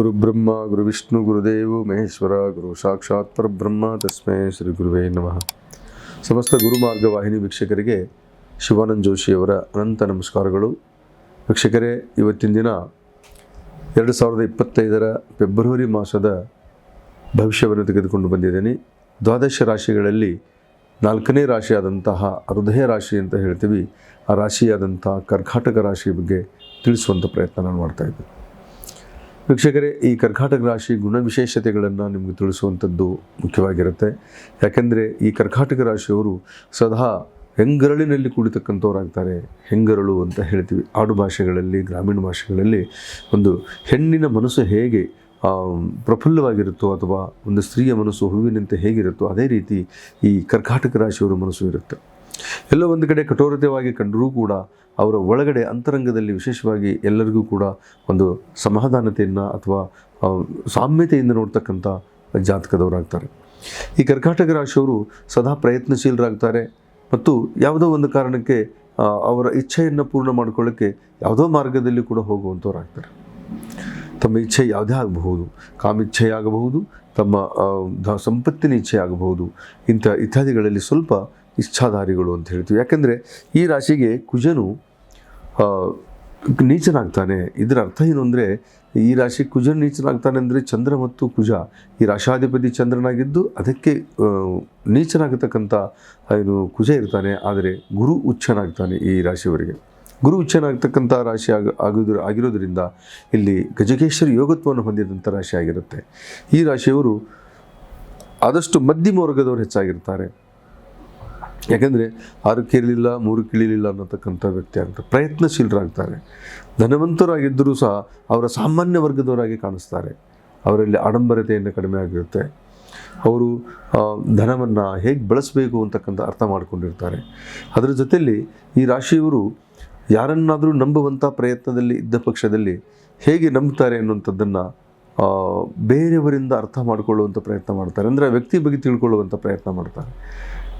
ಗುರು ಬ್ರಹ್ಮ, ಗುರು ವಿಷ್ಣು, ಗುರುದೇವು, ಮಹೇಶ್ವರ, ಗುರು ಸಾಕ್ಷಾತ್ ಪರಬ್ರಹ್ಮ ತಸ್ಮೈ ಶ್ರೀ ಗುರುವೇ ನಮಃ. ಸಮಸ್ತ ಗುರುಮಾರ್ಗ ವಾಹಿನಿ ವೀಕ್ಷಕರಿಗೆ ಶಿವಾನಂದ ಜೋಶಿಯವರ ಅನಂತ ನಮಸ್ಕಾರಗಳು. ವೀಕ್ಷಕರೇ, ಇವತ್ತಿನ ದಿನ ಎರಡು ಸಾವಿರದ ಇಪ್ಪತ್ತೈದರ ಫೆಬ್ರವರಿ ಮಾಸದ ಭವಿಷ್ಯವನ್ನು ತೆಗೆದುಕೊಂಡು ಬಂದಿದ್ದೇನೆ. ದ್ವಾದಶ ರಾಶಿಗಳಲ್ಲಿ ನಾಲ್ಕನೇ ರಾಶಿಯಾದಂತಹ ಹೃದಯ ರಾಶಿ ಅಂತ ಹೇಳ್ತೀವಿ. ಆ ರಾಶಿಯಾದಂತಹ ಕರ್ಕಾಟಕ ರಾಶಿಯ ಬಗ್ಗೆ ತಿಳಿಸುವಂಥ ಪ್ರಯತ್ನ ನಾನು ಮಾಡ್ತಾ ಇದ್ದೀನಿ. ವೀಕ್ಷಕರೇ, ಈ ಕರ್ಕಾಟಕ ರಾಶಿ ಗುಣ ವಿಶೇಷತೆಗಳನ್ನು ನಿಮಗೆ ತಿಳಿಸುವಂಥದ್ದು ಮುಖ್ಯವಾಗಿರುತ್ತೆ. ಯಾಕೆಂದರೆ, ಈ ಕರ್ಕಾಟಕ ರಾಶಿಯವರು ಸದಾ ಹೆಂಗರಳಿನಲ್ಲಿ ಕೂಡಿತಕ್ಕಂಥವರಾಗ್ತಾರೆ ಹೆಂಗರಳು ಅಂತ ಹೇಳ್ತೀವಿ. ಆಡು ಭಾಷೆಗಳಲ್ಲಿ, ಗ್ರಾಮೀಣ ಭಾಷೆಗಳಲ್ಲಿ ಒಂದು ಹೆಣ್ಣಿನ ಮನಸ್ಸು ಹೇಗೆ ಪ್ರಫುಲ್ಲವಾಗಿರುತ್ತೋ ಅಥವಾ ಒಂದು ಸ್ತ್ರೀಯ ಮನಸ್ಸು, ಹೂವಿನಂತೆ ಹೇಗಿರುತ್ತೋ ಅದೇ ರೀತಿ ಈ ಕರ್ಕಾಟಕ ರಾಶಿಯವರ ಮನಸ್ಸು ಇರುತ್ತೆ. ಎಲ್ಲೋ ಒಂದು ಕಡೆ ಕಠೋರತೆಯಾಗಿ ಕಂಡರೂ ಕೂಡ ಅವರ ಒಳಗಡೆ ಅಂತರಂಗದಲ್ಲಿ ವಿಶೇಷವಾಗಿ ಎಲ್ಲರಿಗೂ ಕೂಡ ಒಂದು ಸಮಾಧಾನತೆಯನ್ನು ಅಥವಾ ಸಾಮ್ಯತೆಯಿಂದ ನೋಡ್ತಕ್ಕಂಥ ಜಾತಕದವರಾಗ್ತಾರೆ. ಈ ಕರ್ಕಾಟಕ ರಾಶಿಯವರು ಸದಾ ಪ್ರಯತ್ನಶೀಲರಾಗ್ತಾರೆ ಮತ್ತು ಯಾವುದೋ ಒಂದು ಕಾರಣಕ್ಕೆ ಅವರ ಇಚ್ಛೆಯನ್ನು ಪೂರ್ಣ ಮಾಡ್ಕೊಳ್ಳೋಕ್ಕೆ ಯಾವುದೋ ಮಾರ್ಗದಲ್ಲಿ ಕೂಡ ಹೋಗುವಂಥವ್ರಾಗ್ತಾರೆ. ತಮ್ಮ ಇಚ್ಛೆ ಯಾವುದೇ ಆಗಬಹುದು. ಕಾಮಿಚ್ಛೆ ಆಗಬಹುದು ತಮ್ಮ ಸಂಪತ್ತಿನ ಇಚ್ಛೆ ಆಗಬಹುದು ಇಂಥ ಇತ್ಯಾದಿಗಳಲ್ಲಿ ಸ್ವಲ್ಪ ಇಚ್ಛಾಧಾರಿಗಳು ಅಂತ ಹೇಳ್ತೀವಿ. ಯಾಕೆಂದರೆ ಈ ರಾಶಿಗೆ ಕುಜನು ನೀಚನಾಗ್ತಾನೆ. ಇದರ ಅರ್ಥ ಏನು ಅಂದರೆ, ಈ ರಾಶಿ ಕುಜನ್ ನೀಚನಾಗ್ತಾನೆ ಅಂದರೆ ಚಂದ್ರ ಮತ್ತು ಕುಜ. ಈ ರಾಶಾಧಿಪತಿ ಚಂದ್ರನಾಗಿದ್ದು ಅದಕ್ಕೆ ನೀಚನಾಗತಕ್ಕಂಥ ಏನು ಕುಜ ಇರ್ತಾನೆ. ಆದರೆ ಗುರು ಉಚ್ಚನಾಗ್ತಾನೆ ಈ ರಾಶಿಯವರಿಗೆ. ಗುರು ಉಚ್ಚನಾಗ್ತಕ್ಕಂಥ ರಾಶಿ ಆಗ, ಆಗೋದ್ರ, ಆಗಿರೋದ್ರಿಂದ ಇಲ್ಲಿ ಗಜಕೇಶ್ವರಿ ಯೋಗತ್ವವನ್ನು ಹೊಂದಿದಂಥ ರಾಶಿ ಆಗಿರುತ್ತೆ. ಈ ರಾಶಿಯವರು ಆದಷ್ಟು ಮಧ್ಯಮ ವರ್ಗದವರು ಹೆಚ್ಚಾಗಿರ್ತಾರೆ. ಯಾಕೆಂದರೆ ಆರು ಕೇಳಲಿಲ್ಲ ಮೂರು ಕೇಳಲಿಲ್ಲ ಅನ್ನತಕ್ಕಂಥ ವ್ಯಕ್ತಿ ಆಗ್ತಾರೆ ಪ್ರಯತ್ನಶೀಲರಾಗ್ತಾರೆ. ಧನವಂತರಾಗಿದ್ದರೂ ಸಹ ಅವರ ಸಾಮಾನ್ಯ ವರ್ಗದವರಾಗಿ ಕಾಣಿಸ್ತಾರೆ. ಅವರಲ್ಲಿ ಆಡಂಬರತೆಯನ್ನು ಕಡಿಮೆ ಆಗಿರುತ್ತೆ. ಅವರು ಧನವನ್ನು ಹೇಗೆ ಬಳಸಬೇಕು ಅಂತಕ್ಕಂಥ ಅರ್ಥ ಮಾಡಿಕೊಂಡಿರ್ತಾರೆ. ಅದರ ಜೊತೆಯಲ್ಲಿ ಈ ರಾಶಿಯವರು ಯಾರನ್ನಾದರೂ ನಂಬುವಂಥ ಪ್ರಯತ್ನದಲ್ಲಿ ಇದ್ದ ಪಕ್ಷದಲ್ಲಿ ಹೇಗೆ ನಂಬ್ತಾರೆ ಅನ್ನುವಂಥದ್ದನ್ನು ಬೇರೆಯವರಿಂದ ಅರ್ಥ ಮಾಡಿಕೊಳ್ಳುವಂಥ ಪ್ರಯತ್ನ ಮಾಡ್ತಾರೆ. ಅಂದರೆ ವ್ಯಕ್ತಿ ಬಗ್ಗೆ ತಿಳ್ಕೊಳ್ಳುವಂಥ ಪ್ರಯತ್ನ ಮಾಡ್ತಾರೆ.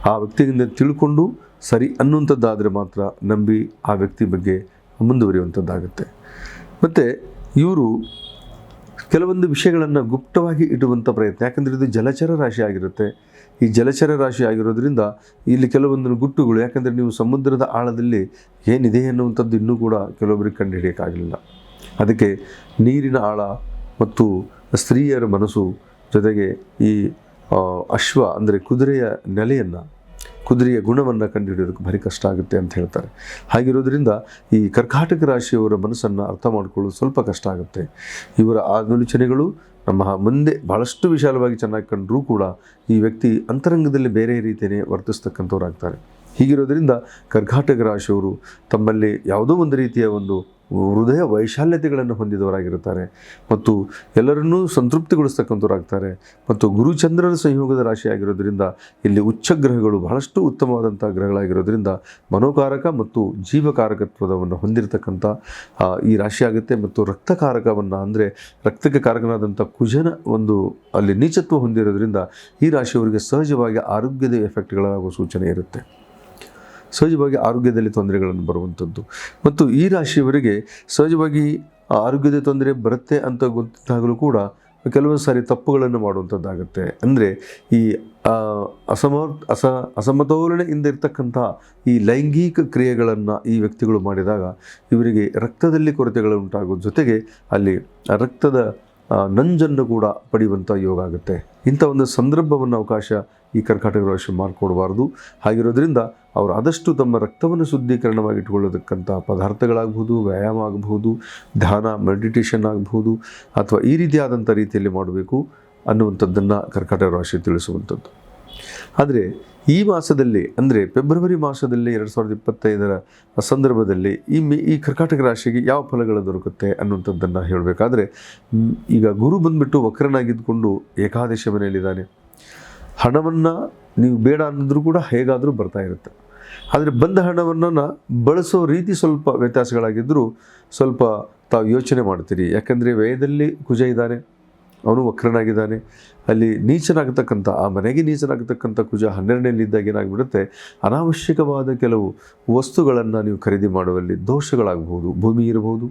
ಆ ವ್ಯಕ್ತಿಯಿಂದ ತಿಳ್ಕೊಂಡು ಸರಿ ಅನ್ನುವಂಥದ್ದಾದರೆ ಮಾತ್ರ ನಂಬಿ ಆ ವ್ಯಕ್ತಿ ಬಗ್ಗೆ ಮುಂದುವರಿಯುವಂಥದ್ದಾಗುತ್ತೆ. ಮತ್ತು ಇವರು ಕೆಲವೊಂದು ವಿಷಯಗಳನ್ನು ಗುಪ್ತವಾಗಿ ಇಡುವಂಥ ಪ್ರಯತ್ನ, ಯಾಕಂದರೆ ಇದು ಜಲಚರ ರಾಶಿ ಆಗಿರುತ್ತೆ. ಈ ಜಲಚರ ರಾಶಿ ಆಗಿರೋದ್ರಿಂದ ಇಲ್ಲಿ ಕೆಲವೊಂದು ಗುಟ್ಟುಗಳು, ಯಾಕಂದರೆ ನೀವು ಸಮುದ್ರದ ಆಳದಲ್ಲಿ ಏನಿದೆ ಅನ್ನುವಂಥದ್ದು ಇನ್ನೂ ಕೂಡ ಕೆಲವೊಬ್ಬರಿಗೆ ಕಂಡುಹಿಡಿಯೋಕ್ಕಾಗಲಿಲ್ಲ. ಅದಕ್ಕೆ ನೀರಿನ ಆಳ ಮತ್ತು ಸ್ತ್ರೀಯರ ಮನಸ್ಸು ಜೊತೆಗೆ ಈ ಅಶ್ವ ಅಂದರೆ ಕುದುರೆಯ ನೆಲೆಯನ್ನು, ಕುದುರೆಯ ಗುಣವನ್ನು ಕಂಡುಹಿಡಿಯೋದಕ್ಕೆ ಭಾರಿ ಕಷ್ಟ ಆಗುತ್ತೆ ಅಂತ ಹೇಳ್ತಾರೆ. ಹಾಗಿರೋದ್ರಿಂದ ಈ ಕರ್ಕಾಟಕ ರಾಶಿಯವರ ಮನಸ್ಸನ್ನು ಅರ್ಥ ಮಾಡಿಕೊಳ್ಳೋದು ಸ್ವಲ್ಪ ಕಷ್ಟ ಆಗುತ್ತೆ. ಇವರ ಆಲೋಚನೆಗಳು ನಮ್ಮ ಮುಂದೆ ಭಾಳಷ್ಟು ವಿಶಾಲವಾಗಿ ಚೆನ್ನಾಗಿ ಕಂಡರೂ ಕೂಡ ಈ ವ್ಯಕ್ತಿ ಅಂತರಂಗದಲ್ಲಿ ಬೇರೆ ರೀತಿಯೇ ವರ್ತಿಸ್ತಕ್ಕಂಥವ್ರಾಗ್ತಾರೆ ಹೀಗಿರೋದ್ರಿಂದ ಕರ್ಕಾಟಕ ರಾಶಿಯವರು ತಮ್ಮಲ್ಲಿ ಯಾವುದೋ ಒಂದು ರೀತಿಯ ಒಂದು ಹೃದಯ ವೈಶಾಲ್ಯತೆಗಳನ್ನು ಹೊಂದಿದವರಾಗಿರುತ್ತಾರೆ. ಮತ್ತು ಎಲ್ಲರನ್ನೂ ಸಂತೃಪ್ತಿಗೊಳಿಸ್ತಕ್ಕಂಥವರಾಗ್ತಾರೆ. ಮತ್ತು ಗುರುಚಂದ್ರನ ಸಂಯೋಗದ ರಾಶಿಯಾಗಿರೋದ್ರಿಂದ ಇಲ್ಲಿ ಉಚ್ಚ ಗ್ರಹಗಳು ಬಹಳಷ್ಟು ಉತ್ತಮವಾದಂಥ ಗ್ರಹಗಳಾಗಿರೋದ್ರಿಂದ ಮನೋಕಾರಕ ಮತ್ತು ಜೀವಕಾರಕತ್ವವನ್ನು ಹೊಂದಿರತಕ್ಕಂಥ ಈ ರಾಶಿ ಆಗುತ್ತೆ ಮತ್ತು ರಕ್ತಕಾರಕವನ್ನು ಅಂದರೆ ರಕ್ತಕ್ಕೆ ಕಾರಕನಾದಂಥ ಕುಜನ ಒಂದು ಅಲ್ಲಿ ನೀಚತ್ವ ಹೊಂದಿರೋದ್ರಿಂದ ಈ ರಾಶಿಯವರಿಗೆ ಸಹಜವಾಗಿ ಆರೋಗ್ಯದ ಎಫೆಕ್ಟ್ಗಳಾಗುವ ಸೂಚನೆ ಇರುತ್ತೆ. ಸಹಜವಾಗಿ ಆರೋಗ್ಯದಲ್ಲಿ ತೊಂದರೆಗಳನ್ನು ಬರುವಂಥದ್ದು. ಮತ್ತು ಈ ರಾಶಿಯವರಿಗೆ ಸಹಜವಾಗಿ ಆರೋಗ್ಯದ ತೊಂದರೆ ಬರುತ್ತೆ ಅಂತ ಗೊತ್ತಿದ್ದಾಗಲೂ ಕೂಡ ಕೆಲವೊಂದು ಸಾರಿ ತಪ್ಪುಗಳನ್ನು ಮಾಡುವಂಥದ್ದಾಗುತ್ತೆ. ಅಂದರೆ ಈ ಅಸಮ ಅಸ ಅಸಮತೋಲನೆಯಿಂದ ಇರ್ತಕ್ಕಂಥ ಈ ಲೈಂಗಿಕ ಕ್ರಿಯೆಗಳನ್ನು ಈ ವ್ಯಕ್ತಿಗಳು ಮಾಡಿದಾಗ ಇವರಿಗೆ ರಕ್ತದಲ್ಲಿ ಕೊರತೆಗಳು ಉಂಟಾಗುವ ಜೊತೆಗೆ ಅಲ್ಲಿ ರಕ್ತದ ನಂಜನ್ನು ಕೂಡ ಪಡೆಯುವಂಥ ಯೋಗ ಆಗುತ್ತೆ. ಇಂಥ ಒಂದು ಸಂದರ್ಭವನ್ನು ಅವಕಾಶ ಈ ಕರ್ಕಾಟಕ ರಾಶಿ ಮಾಡಿಕೊಡಬಾರ್ದು. ಹಾಗಿರೋದ್ರಿಂದ ಅವರು ಆದಷ್ಟು ತಮ್ಮ ರಕ್ತವನ್ನು ಶುದ್ಧೀಕರಣವಾಗಿಟ್ಟುಕೊಳ್ಳತಕ್ಕಂಥ ಪದಾರ್ಥಗಳಾಗ್ಬೋದು ವ್ಯಾಯಾಮ ಆಗಬಹುದು, ಧ್ಯಾನ, ಮೆಡಿಟೇಷನ್ ಆಗಬಹುದು, ಅಥವಾ ಈ ರೀತಿಯಾದಂಥ ರೀತಿಯಲ್ಲಿ ಮಾಡಬೇಕು ಅನ್ನುವಂಥದ್ದನ್ನು ಕರ್ಕಾಟಕ ರಾಶಿ ತಿಳಿಸುವಂಥದ್ದು. ಆದರೆ ಈ ಮಾಸದಲ್ಲಿ, ಅಂದರೆ ಫೆಬ್ರವರಿ ಮಾಸದಲ್ಲಿ ಎರಡು ಸಾವಿರದ ಇಪ್ಪತ್ತೈದರ ಸಂದರ್ಭದಲ್ಲಿ ಈ ಮೇ, ಈ ಕರ್ಕಾಟಕ ರಾಶಿಗೆ ಯಾವ ಫಲಗಳು ದೊರಕುತ್ತೆ ಅನ್ನುವಂಥದ್ದನ್ನು ಹೇಳಬೇಕಾದ್ರೆ ಈಗ ಗುರು ಬಂದುಬಿಟ್ಟು ವಕ್ರನಾಗಿದ್ದುಕೊಂಡು ಏಕಾದಶಿ ಮನೆಯಲ್ಲಿದ್ದಾನೆ. ಹಣವನ್ನು ನೀವು ಬೇಡ ಅನ್ನೋದ್ರೂ ಕೂಡ ಹೇಗಾದರೂ ಬರ್ತಾ ಇರುತ್ತೆ. ಆದರೆ ಬಂದ ಹಣವನ್ನು ಬಳಸೋ ರೀತಿ ಸ್ವಲ್ಪ ವ್ಯತ್ಯಾಸಗಳಾಗಿದ್ದರೂ ಸ್ವಲ್ಪ ತಾವು ಯೋಚನೆ ಮಾಡ್ತೀರಿ. ಯಾಕಂದರೆ ವ್ಯಯದಲ್ಲಿ ಕುಜ ಇದ್ದಾನೆ. ಅವನು ವಕ್ರನಾಗಿದ್ದಾನೆ. ಅಲ್ಲಿ ನೀಚನಾಗತಕ್ಕಂಥ, ಆ ಮನೆಗೆ ನೀಚನಾಗತಕ್ಕಂಥ ಕುಜ ಹನ್ನೆರಡನೇಲಿದ್ದಾಗ ಏನಾಗ್ಬಿಡುತ್ತೆ? ಅನಾವಶ್ಯಕವಾದ ಕೆಲವು ವಸ್ತುಗಳನ್ನು ನೀವು ಖರೀದಿ ಮಾಡುವಲ್ಲಿ ದೋಷಗಳಾಗಬಹುದು. ಭೂಮಿ ಇರಬಹುದು,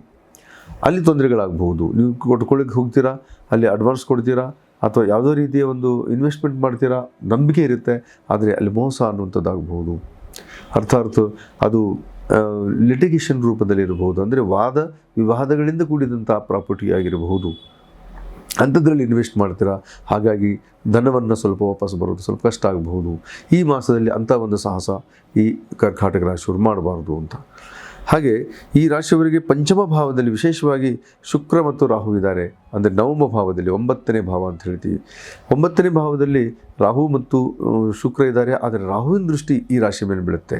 ಅಲ್ಲಿ ತೊಂದರೆಗಳಾಗಬಹುದು. ನೀವು ಕೊಟ್ಕೊಳ್ಳಿಕ್ಕೆ ಹೋಗ್ತೀರಾ? ಅಲ್ಲಿ ಅಡ್ವಾನ್ಸ್ ಕೊಡ್ತೀರಾ? ಅಥವಾ ಯಾವುದೋ ರೀತಿಯ ಒಂದು ಇನ್ವೆಸ್ಟ್ಮೆಂಟ್ ಮಾಡ್ತೀರಾ? ನಂಬಿಕೆ ಇರುತ್ತೆ, ಆದರೆ ಅಲ್ಲಿ ಮೋಸ ಅನ್ನುವಂಥದ್ದಾಗಬಹುದು. ಅರ್ಥಾತ್ ಅದು ಲಿಟಿಗೇಷನ್ ರೂಪದಲ್ಲಿರಬಹುದು. ಅಂದರೆ ವಾದ ವಿವಾದಗಳಿಂದ ಕೂಡಿದಂಥ ಪ್ರಾಪರ್ಟಿ ಆಗಿರಬಹುದು. ಅಂಥದ್ರಲ್ಲಿ ಇನ್ವೆಸ್ಟ್ ಮಾಡ್ತೀರಾ? ಹಾಗಾಗಿ ಧನವನ್ನು ಸ್ವಲ್ಪ ವಾಪಸ್ ಬರೋದು ಸ್ವಲ್ಪ ಕಷ್ಟ ಆಗಬಹುದು. ಈ ಮಾಸದಲ್ಲಿ ಅಂಥ ಒಂದು ಸಾಹಸ ಈ ಕರ್ಕಾಟಕ ರಾಶಿಯವರು ಮಾಡಬಾರ್ದು ಅಂತ. ಹಾಗೆ ಈ ರಾಶಿಯವರಿಗೆ ಪಂಚಮ ಭಾವದಲ್ಲಿ ವಿಶೇಷವಾಗಿ ಶುಕ್ರ ಮತ್ತು ರಾಹು ಇದ್ದಾರೆ. ಅಂದರೆ ನವಮ ಭಾವದಲ್ಲಿ, ಒಂಬತ್ತನೇ ಭಾವ ಅಂತ ಹೇಳ್ತೀವಿ. ಒಂಬತ್ತನೇ ಭಾವದಲ್ಲಿ ರಾಹು ಮತ್ತು ಶುಕ್ರ ಇದ್ದಾರೆ. ಆದರೆ ರಾಹುವಿನ ದೃಷ್ಟಿ ಈ ರಾಶಿ ಮೇಲೆ ಬೀಳುತ್ತೆ.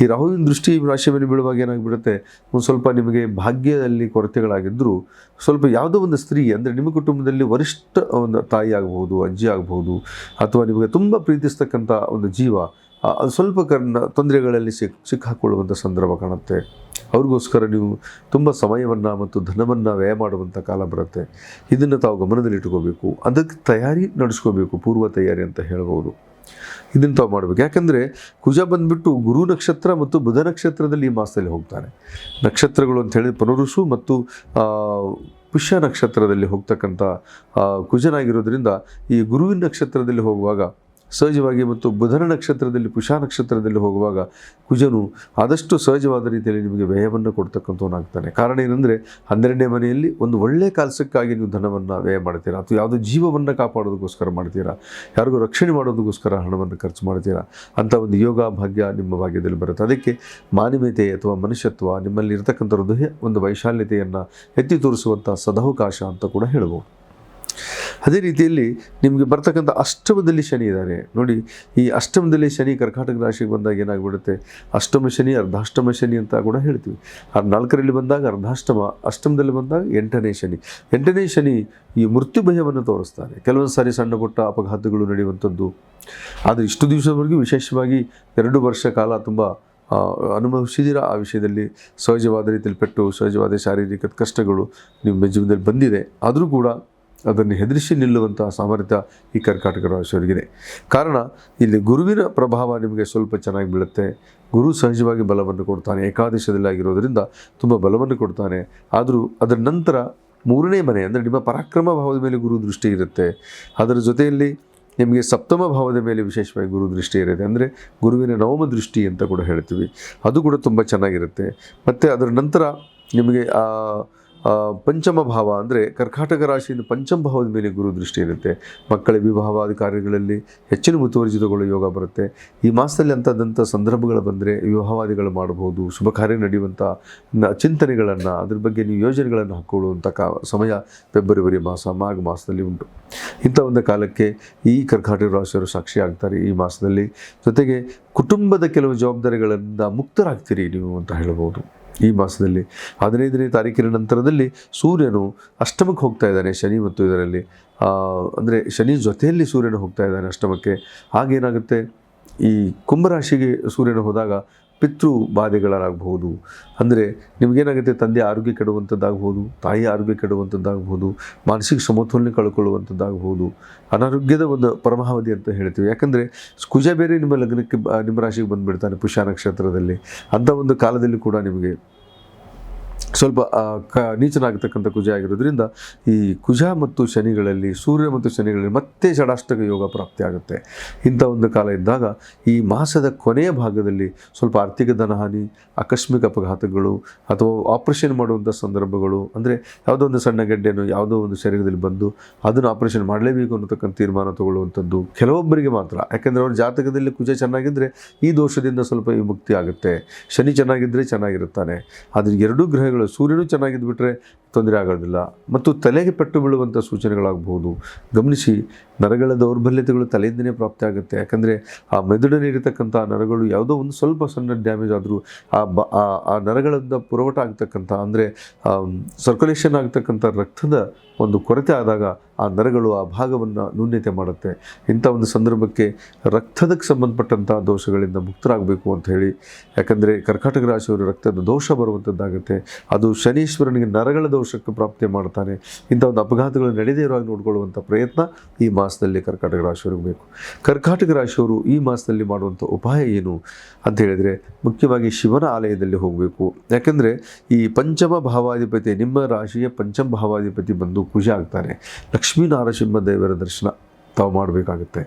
ಈ ರಾಹುವಿನ ದೃಷ್ಟಿ ಈ ರಾಶಿ ಮೇಲೆ ಬೀಳುವಾಗ ಏನಾಗಿಬಿಡುತ್ತೆ? ಒಂದು ಸ್ವಲ್ಪ ನಿಮಗೆ ಭಾಗ್ಯದಲ್ಲಿ ಕೊರತೆಗಳಾಗಿದ್ದರೂ ಸ್ವಲ್ಪ ಯಾವುದೋ ಒಂದು ಸ್ತ್ರೀ, ಅಂದರೆ ನಿಮ್ಮ ಕುಟುಂಬದಲ್ಲಿ ವರಿಷ್ಠ ಒಂದು ತಾಯಿ ಆಗಬಹುದು, ಅಜ್ಜಿ ಆಗಬಹುದು, ಅಥವಾ ನಿಮಗೆ ತುಂಬ ಪ್ರೀತಿಸ್ತಕ್ಕಂಥ ಒಂದು ಜೀವ ಅದು ಸ್ವಲ್ಪ ಕರ್ನ ತೊಂದರೆಗಳಲ್ಲಿ ಸಿಕ್ ಸಿಕ್ಕಾಕೊಳ್ಳುವಂಥ ಸಂದರ್ಭ ಕಾಣುತ್ತೆ. ಅವ್ರಿಗೋಸ್ಕರ ನೀವು ತುಂಬ ಸಮಯವನ್ನು ಮತ್ತು ಧನವನ್ನು ವ್ಯಯ ಮಾಡುವಂಥ ಕಾಲ ಬರುತ್ತೆ. ಇದನ್ನು ತಾವು ಗಮನದಲ್ಲಿಟ್ಕೋಬೇಕು ಅದಕ್ಕೆ ತಯಾರಿ ನಡೆಸ್ಕೋಬೇಕು, ಪೂರ್ವ ತಯಾರಿ ಅಂತ ಹೇಳ್ಬೋದು. ಇದನ್ನು ತಾವು ಮಾಡಬೇಕು. ಯಾಕಂದರೆ ಕುಜ ಬಂದ್ಬಿಟ್ಟು ಗುರು ನಕ್ಷತ್ರ ಮತ್ತು ಬುಧ ನಕ್ಷತ್ರದಲ್ಲಿ ಈ ಮಾಸದಲ್ಲಿ ಹೋಗ್ತಾನೆ ನಕ್ಷತ್ರಗಳು ಅಂತ ಹೇಳಿ ಪುನರುಸು ಮತ್ತು ಪುಷ್ಯ ನಕ್ಷತ್ರದಲ್ಲಿ ಹೋಗ್ತಕ್ಕಂಥ ಕುಜನಾಗಿರೋದ್ರಿಂದ ಈ ಗುರುವಿನ ನಕ್ಷತ್ರದಲ್ಲಿ ಹೋಗುವಾಗ ಸಹಜವಾಗಿ ಮತ್ತು ಬುಧನ ನಕ್ಷತ್ರದಲ್ಲಿ, ಕುಶಾ ನಕ್ಷತ್ರದಲ್ಲಿ ಹೋಗುವಾಗ ಕುಜನು ಆದಷ್ಟು ಸಹಜವಾದ ರೀತಿಯಲ್ಲಿ ನಿಮಗೆ ವ್ಯಯವನ್ನು ಕೊಡ್ತಕ್ಕಂಥವನಾಗ್ತಾನೆ. ಕಾರಣ ಏನಂದರೆ, ಹನ್ನೆರಡನೇ ಮನೆಯಲ್ಲಿ ಒಂದು ಒಳ್ಳೆಯ ಕಾಲಸಕ್ಕಾಗಿ ನೀವು ಧನವನ್ನು ವ್ಯಯ ಮಾಡ್ತೀರಾ? ಅಥವಾ ಯಾವುದೋ ಜೀವವನ್ನು ಕಾಪಾಡೋದಕ್ಕೋಸ್ಕರ ಮಾಡ್ತೀರಾ? ಯಾರಿಗೂ ರಕ್ಷಣೆ ಮಾಡೋದಕ್ಕೋಸ್ಕರ ಹಣವನ್ನು ಖರ್ಚು ಮಾಡ್ತೀರಾ? ಅಂಥ ಒಂದು ಯೋಗ ಭಾಗ್ಯ ನಿಮ್ಮ ಭಾಗ್ಯದಲ್ಲಿ ಬರುತ್ತೆ. ಅದಕ್ಕೆ ಮಾನವೀಯತೆ ಅಥವಾ ಮನುಷ್ಯತ್ವ ನಿಮ್ಮಲ್ಲಿ ಇರತಕ್ಕಂಥ ಹೃದಯ ಒಂದು ವೈಶಾಲ್ಯತೆಯನ್ನು ಎತ್ತಿ ತೋರಿಸುವಂಥ ಸದಾವಕಾಶ ಅಂತ ಕೂಡ ಹೇಳ್ಬೋದು. ಅದೇ ರೀತಿಯಲ್ಲಿ ನಿಮಗೆ ಬರ್ತಕ್ಕಂಥ ಅಷ್ಟಮದಲ್ಲಿ ಶನಿ ಇದ್ದಾರೆ. ನೋಡಿ, ಈ ಅಷ್ಟಮದಲ್ಲಿ ಶನಿ ಕರ್ಕಾಟಕ ರಾಶಿಗೆ ಬಂದಾಗ ಏನಾಗ್ಬಿಡುತ್ತೆ? ಅಷ್ಟಮ ಶನಿ, ಅರ್ಧಾಷ್ಟಮ ಶನಿ ಅಂತ ಕೂಡ ಹೇಳ್ತೀವಿ. ಆ ನಾಲ್ಕರಲ್ಲಿ ಬಂದಾಗ ಅರ್ಧಾಷ್ಟಮ, ಅಷ್ಟಮದಲ್ಲಿ ಬಂದಾಗ ಎಂಟನೇ ಶನಿ. ಎಂಟನೇ ಶನಿ ಈ ಮೃತ್ಯು ಭಯವನ್ನು ತೋರಿಸ್ತಾರೆ. ಕೆಲವೊಂದು ಸಾರಿ ಸಣ್ಣ ಪುಟ್ಟ ಅಪಘಾತಗಳು ನಡೆಯುವಂಥದ್ದು. ಆದರೆ ಇಷ್ಟು ದಿವಸದವರೆಗೂ ವಿಶೇಷವಾಗಿ ಎರಡು ವರ್ಷ ಕಾಲ ತುಂಬ ಅನುಭವಿಸಿದಿರ ಆ ವಿಷಯದಲ್ಲಿ? ಸಹಜವಾದ ರೀತಿಯಲ್ಲಿ ಪೆಟ್ಟು, ಸಹಜವಾದ ಶಾರೀರಿಕ ಕಷ್ಟಗಳು ನಿಮ್ಮ ಜೀವನದಲ್ಲಿ ಬಂದಿದೆ. ಆದರೂ ಕೂಡ ಅದನ್ನು ಹೆದರಿಸಿ ನಿಲ್ಲುವಂತಹ ಸಾಮರ್ಥ್ಯ ಈ ಕರ್ಕಾಟಕ ರಾಶಿಯವರಿಗಿದೆ. ಕಾರಣ, ಇಲ್ಲಿ ಗುರುವಿನ ಪ್ರಭಾವ ನಿಮಗೆ ಸ್ವಲ್ಪ ಚೆನ್ನಾಗಿ ಬೀಳುತ್ತೆ. ಗುರು ಸಹಜವಾಗಿ ಬಲವನ್ನು ಕೊಡ್ತಾನೆ ಏಕಾದಶದಲ್ಲಿ ಆಗಿರೋದರಿಂದ ತುಂಬ ಬಲವನ್ನು ಕೊಡ್ತಾನೆ. ಆದರೂ ಅದರ ನಂತರ ಮೂರನೇ ಮನೆ, ಅಂದರೆ ನಿಮ್ಮ ಪರಾಕ್ರಮ ಭಾವದ ಮೇಲೆ ಗುರು ದೃಷ್ಟಿ ಇರುತ್ತೆ. ಅದರ ಜೊತೆಯಲ್ಲಿ ನಿಮಗೆ ಸಪ್ತಮ ಭಾವದ ಮೇಲೆ ವಿಶೇಷವಾಗಿ ಗುರು ದೃಷ್ಟಿ ಇರುತ್ತೆ. ಅಂದರೆ ಗುರುವಿನ ನವಮ ದೃಷ್ಟಿ ಅಂತ ಕೂಡ ಹೇಳ್ತೀವಿ. ಅದು ಕೂಡ ತುಂಬ ಚೆನ್ನಾಗಿರುತ್ತೆ. ಮತ್ತು ಅದರ ನಂತರ ನಿಮಗೆ ಪಂಚಮ ಭಾವ ಅಂದರೆ ಕರ್ಕಾಟಕ ರಾಶಿಯಿಂದ ಪಂಚಮ ಭಾವದ ಮೇಲೆ ಗುರು ದೃಷ್ಟಿ ಇರುತ್ತೆ. ಮಕ್ಕಳ ವಿವಾಹವಾದ ಕಾರ್ಯಗಳಲ್ಲಿ ಹೆಚ್ಚಿನ ಮುತುವರ್ಜಿತಗಳು ಯೋಗ ಬರುತ್ತೆ. ಈ ಮಾಸದಲ್ಲಿ ಅಂಥದ್ದಂಥ ಸಂದರ್ಭಗಳು ಬಂದರೆ ವಿವಾಹವಾದಿಗಳು ಮಾಡಬಹುದು, ಶುಭ ಕಾರ್ಯ ನಡೆಯುವಂಥ ಚಿಂತನೆಗಳನ್ನು, ಅದ್ರ ಬಗ್ಗೆ ನೀವು ಯೋಜನೆಗಳನ್ನು ಹಾಕ್ಕೊಳ್ಳುವಂಥ ಕಾ, ಸಮಯ ಫೆಬ್ರವರಿ ಮಾಸ, ಮಾಘ ಮಾಸದಲ್ಲಿ ಉಂಟು. ಇಂಥ ಒಂದು ಕಾಲಕ್ಕೆ ಈ ಕರ್ಕಾಟಕ ರಾಶಿಯವರು ಸಾಕ್ಷಿ ಆಗ್ತಾರೆ ಈ ಮಾಸದಲ್ಲಿ. ಜೊತೆಗೆ ಕುಟುಂಬದ ಕೆಲವು ಜವಾಬ್ದಾರಿಗಳಿಂದ ಮುಕ್ತರಾಗ್ತೀರಿ ನೀವು ಅಂತ ಹೇಳ್ಬೋದು ಈ ಮಾಸದಲ್ಲಿ ಹದಿನೈದನೇ ತಾರೀಕಿನ ನಂತರದಲ್ಲಿ ಸೂರ್ಯನು ಅಷ್ಟಮಕ್ಕೆ ಹೋಗ್ತಾ ಇದ್ದಾನೆ, ಶನಿ ಮತ್ತು ಇದರಲ್ಲಿ. ಅಂದರೆ ಶನಿ ಜೊತೆಯಲ್ಲಿ ಸೂರ್ಯನು ಹೋಗ್ತಾ ಇದ್ದಾನೆ ಅಷ್ಟಮಕ್ಕೆ. ಆಗೇನಾಗುತ್ತೆ ಈ ಕುಂಭರಾಶಿಗೆ ಸೂರ್ಯನು ಹೋದಾಗ ಪಿತೃ ಬಾಧೆಗಳಾಗಬಹುದು ಅಂದರೆ ನಿಮಗೇನಾಗುತ್ತೆ, ತಂದೆ ಆರೋಗ್ಯ ಕೆಡುವಂಥದ್ದಾಗಬಹುದು, ತಾಯಿ ಆರೋಗ್ಯ ಕೆಡುವಂಥದ್ದಾಗಬಹುದು, ಮಾನಸಿಕ ಸಮತೋಲನೆ ಕಳ್ಕೊಳ್ಳುವಂಥದ್ದಾಗಬಹುದು, ಅನಾರೋಗ್ಯದ ಒಂದು ಪರಮಾವಧಿ ಅಂತ ಹೇಳ್ತೀವಿ. ಯಾಕಂದರೆ ಕುಜ ಬೇರೆ ನಿಮ್ಮ ಲಗ್ನಕ್ಕೆ ನಿಮ್ಮ ರಾಶಿಗೆ ಬಂದುಬಿಡ್ತಾನೆ ಪುಷ್ಯ ನಕ್ಷತ್ರದಲ್ಲಿ. ಅಂಥ ಒಂದು ಕಾಲದಲ್ಲಿ ಕೂಡ ನಿಮಗೆ ಸ್ವಲ್ಪ ಕ, ನೀಚನಾಗತಕ್ಕಂಥ ಕುಜ ಆಗಿರೋದ್ರಿಂದ ಈ ಕುಜ ಮತ್ತು ಶನಿಗಳಲ್ಲಿ, ಸೂರ್ಯ ಮತ್ತು ಶನಿಗಳಲ್ಲಿ ಮತ್ತೆ ಷಡಾಷ್ಟಕ ಯೋಗ ಪ್ರಾಪ್ತಿ ಆಗುತ್ತೆ. ಇಂಥ ಒಂದು ಕಾಲ ಇದ್ದಾಗ ಈ ಮಾಸದ ಕೊನೆಯ ಭಾಗದಲ್ಲಿ ಸ್ವಲ್ಪ ಆರ್ಥಿಕ ಧನಹಾನಿ ಆಕಸ್ಮಿಕ ಅಪಘಾತಗಳು ಅಥವಾ ಆಪರೇಷನ್ ಮಾಡುವಂಥ ಸಂದರ್ಭಗಳು, ಅಂದರೆ ಯಾವುದೋ ಒಂದು ಸಣ್ಣ ಗೆಡ್ಡೆನೋ ಯಾವುದೋ ಒಂದು ಶರೀರದಲ್ಲಿ ಬಂದು ಅದನ್ನು ಆಪರೇಷನ್ ಮಾಡಲೇಬೇಕು ಅನ್ನತಕ್ಕಂಥ ತೀರ್ಮಾನ ತಗೊಳ್ಳುವಂಥದ್ದು ಕೆಲವೊಬ್ಬರಿಗೆ ಮಾತ್ರ. ಯಾಕೆಂದರೆ ಅವ್ರ ಜಾತಕದಲ್ಲಿ ಕುಜ ಚೆನ್ನಾಗಿದ್ದರೆ ಈ ದೋಷದಿಂದ ಸ್ವಲ್ಪ ವಿಮುಕ್ತಿ ಆಗುತ್ತೆ. ಶನಿ ಚೆನ್ನಾಗಿದ್ದರೆ ಚೆನ್ನಾಗಿರುತ್ತಾನೆ. ಆದರೆ ಎರಡೂ ಗ್ರಹಗಳು ಸೂರ್ಯನೂ ಚೆನ್ನಾಗಿದ್ದುಬಿಟ್ರೆ ತೊಂದರೆ ಆಗೋದಿಲ್ಲ. ಮತ್ತು ತಲೆಗೆ ಪೆಟ್ಟು ಬೀಳುವಂಥ ಸೂಚನೆಗಳಾಗಬಹುದು ಗಮನಿಸಿ, ನರಗಳ ದೌರ್ಬಲ್ಯತೆಗಳು ತಲೆಯಿಂದನೇ ಪ್ರಾಪ್ತಿ ಆಗುತ್ತೆ. ಯಾಕಂದರೆ ಆ ಮೆದುಳಿನಲ್ಲಿರತಕ್ಕಂಥ ನರಗಳು ಯಾವುದೋ ಒಂದು ಸ್ವಲ್ಪ ಸಣ್ಣ ಡ್ಯಾಮೇಜ್ ಆದರೂ ಆ ಬ, ಆ ನರಗಳಿಂದ ಪುರವಟ ಆಗ್ತಕ್ಕಂಥ, ಅಂದರೆ ಸರ್ಕ್ಯುಲೇಷನ್ ಆಗ್ತಕ್ಕಂಥ ರಕ್ತದ ಒಂದು ಕೊರತೆ ಆದಾಗ ಆ ನರಗಳು ಆ ಭಾಗವನ್ನು ನ್ಯೂನ್ಯತೆ ಮಾಡುತ್ತೆ. ಇಂಥ ಒಂದು ಸಂದರ್ಭಕ್ಕೆ ರಕ್ತದಕ್ಕೆ ಸಂಬಂಧಪಟ್ಟಂಥ ದೋಷಗಳಿಂದ ಮುಕ್ತರಾಗಬೇಕು ಅಂತ ಹೇಳಿ. ಯಾಕಂದರೆ ಕರ್ಕಾಟಕ ರಾಶಿಯವರು ರಕ್ತದ ದೋಷ ಬರುವಂಥದ್ದಾಗುತ್ತೆ. ಅದು ಶನೀಶ್ವರನಿಗೆ ನರಗಳ ದೋಷಕ್ಕೆ ಪ್ರಾಪ್ತಿ ಮಾಡ್ತಾನೆ. ಇಂಥ ಒಂದು ಅಪಘಾತಗಳು ನಡೆದೇ ಇರುವಾಗ ನೋಡ್ಕೊಳ್ಳುವಂಥ ಪ್ರಯತ್ನ ಈ ಮಾಸದಲ್ಲಿ ಕರ್ಕಾಟಕ ರಾಶಿಯವರಿಗೆ ಬೇಕು. ಕರ್ಕಾಟಕ ರಾಶಿಯವರು ಈ ಮಾಸದಲ್ಲಿ ಮಾಡುವಂಥ ಉಪಾಯ ಏನು ಅಂತ ಹೇಳಿದರೆ ಮುಖ್ಯವಾಗಿ ಶಿವನ ಆಲಯದಲ್ಲಿ ಹೋಗಬೇಕು. ಯಾಕಂದರೆ ಈ ಪಂಚಮ ಭಾವಾಧಿಪತಿ ನಿಮ್ಮ ರಾಶಿಯ ಪಂಚಮ ಭಾವಾಧಿಪತಿ ಬಂದು ಕುಜ ಆಗ್ತಾನೆ. ಲಕ್ಷ್ಮೀ ನಾರಸಿಂಹ ದೇವರ ದರ್ಶನ ತಾವು ಮಾಡಬೇಕಾಗುತ್ತೆ.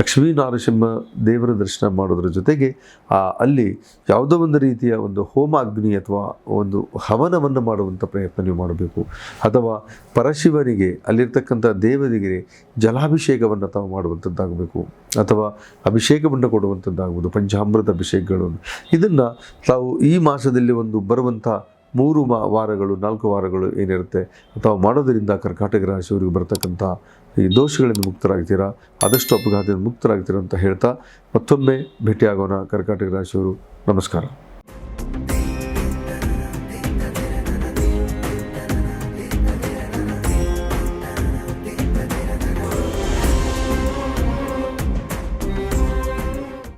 ಲಕ್ಷ್ಮೀ ನಾರಸಿಂಹ ದೇವರ ದರ್ಶನ ಮಾಡೋದ್ರ ಜೊತೆಗೆ, ಆ, ಅಲ್ಲಿ ಯಾವುದೋ ಒಂದು ರೀತಿಯ ಒಂದು ಹೋಮ ಅಗ್ನಿ ಅಥವಾ ಒಂದು ಹವನವನ್ನು ಮಾಡುವಂಥ ಪ್ರಯತ್ನ ನೀವು ಮಾಡಬೇಕು. ಅಥವಾ ಪರಶಿವನಿಗೆ, ಅಲ್ಲಿರ್ತಕ್ಕಂಥ ದೇವರಿಗೆ ಜಲಾಭಿಷೇಕವನ್ನು ತಾವು ಮಾಡುವಂಥದ್ದಾಗಬೇಕು. ಅಥವಾ ಅಭಿಷೇಕವನ್ನು ಕೊಡುವಂಥದ್ದಾಗ್ಬೋದು, ಪಂಚಾಮೃತ ಅಭಿಷೇಕಗಳು ಇದನ್ನು ತಾವು ಈ ಮಾಸದಲ್ಲಿ ಒಂದು ಬರುವಂಥ ಮೂರು ಮಾ ವಾರಗಳು, ನಾಲ್ಕು ವಾರಗಳು ಏನಿರುತ್ತೆ? ಅಥವಾ ಮಾಡೋದರಿಂದ ಕರ್ಕಾಟಕ ರಾಶಿಯವರಿಗೆ ಬರ್ತಕ್ಕಂಥ ಈ ದೋಷಗಳಿಂದ ಮುಕ್ತರಾಗ್ತೀರಾ? ಆದಷ್ಟು ಅಪಘಾತದಿಂದ ಮುಕ್ತರಾಗ್ತೀರಾ ಅಂತ ಹೇಳ್ತಾ ಮತ್ತೊಮ್ಮೆ ಭೇಟಿಯಾಗೋಣ ಕರ್ಕಾಟಕ ರಾಶಿಯವರು. ನಮಸ್ಕಾರ.